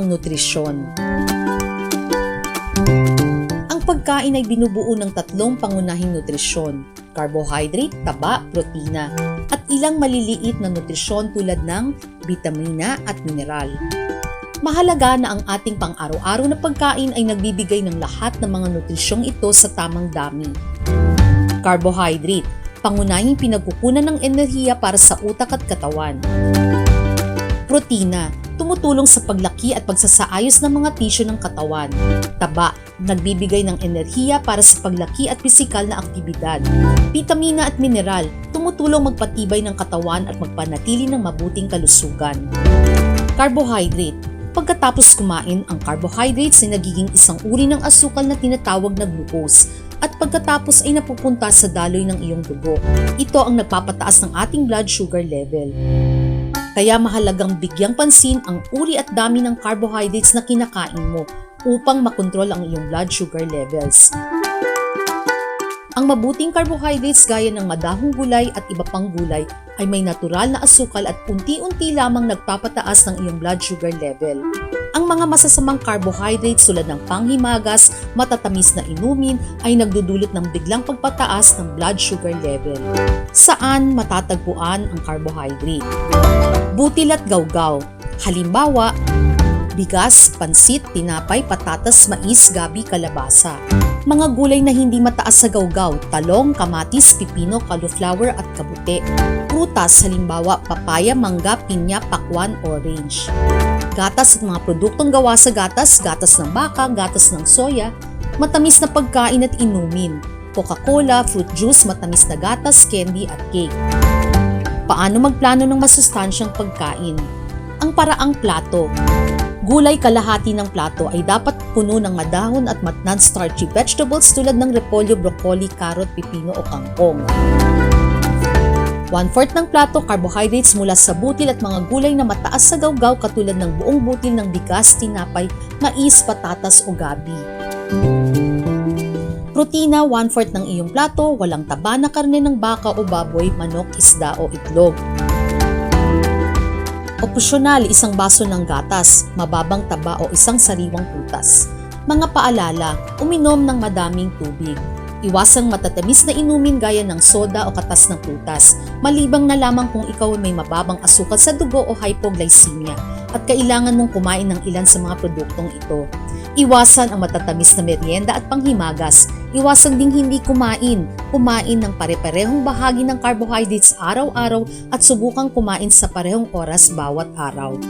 tamang nutrisyon. Ang pagkain ay binubuo ng tatlong pangunahing nutrisyon, carbohydrate, taba, protina, at ilang maliliit na nutrisyon tulad ng bitamina at mineral. Mahalaga na ang ating pang-araw-araw na pagkain ay nagbibigay ng lahat ng mga nutrisyong ito sa tamang dami. Carbohydrate, pangunahing pinagkukunan ng enerhiya para sa utak at katawan. Protina, tumutulong sa paglaki at pagsasaayos ng mga tisyo ng katawan. Taba, nagbibigay ng enerhiya para sa paglaki at pisikal na aktibidad. Vitamina at mineral, tumutulong magpatibay ng katawan at magpanatili ng mabuting kalusugan. Carbohydrate, Pagkatapos kumain, ang carbohydrates ay nagiging isang uri ng asukal na tinatawag na glucose at pagkatapos ay napupunta sa daloy ng iyong dugo. Ito ang nagpapataas ng ating blood sugar level. Kaya mahalagang bigyang pansin ang uri at dami ng carbohydrates na kinakain mo upang makontrol ang iyong blood sugar levels. Ang mabuting carbohydrates gaya ng madahong gulay at iba pang gulay ay may natural na asukal at unti-unti lamang nagpapataas ng iyong blood sugar level. Ang mga masasamang carbohydrates tulad ng panghimagas, matatamis na inumin ay nagdudulot ng biglang pagpataas ng blood sugar level. Saan matatagpuan ang carbohydrate? Butil at gawgaw. Halimbawa, bigas, pansit, tinapay, patatas, mais, gabi, kalabasa. Mga gulay na hindi mataas sa gawgaw, talong, kamatis, pipino, cauliflower at kabute. Prutas, halimbawa papaya, mangga, pinya, pakwan, orange. Gatas at mga produktong gawa sa gatas, gatas ng baka, gatas ng soya, matamis na pagkain at inumin, Coca-Cola, fruit juice, matamis na gatas, candy at cake. Paano magplano ng masustansyang pagkain? Ang paraang plato. Gulay kalahati ng plato ay dapat puno ng madahon at matnan starchy vegetables tulad ng repolyo, broccoli, carrot, pipino o kangkong. One-fourth ng plato carbohydrates mula sa butil at mga gulay na mataas sa gawgaw katulad ng buong butil ng bigas, tinapay, mais, patatas o gabi. Protina, one-fourth ng iyong plato, walang taba na karne ng baka o baboy, manok, isda o itlog. Opsyonal, isang baso ng gatas, mababang taba o isang sariwang prutas. Mga paalala, uminom ng madaming tubig. Iwasang matatamis na inumin gaya ng soda o katas ng prutas, malibang na lamang kung ikaw ay may mababang asukal sa dugo o hypoglycemia at kailangan mong kumain ng ilan sa mga produktong ito. Iwasan ang matatamis na merienda at panghimagas. Iwasan ding hindi kumain. Kumain ng pare-parehong bahagi ng carbohydrates araw-araw at subukang kumain sa parehong oras bawat araw.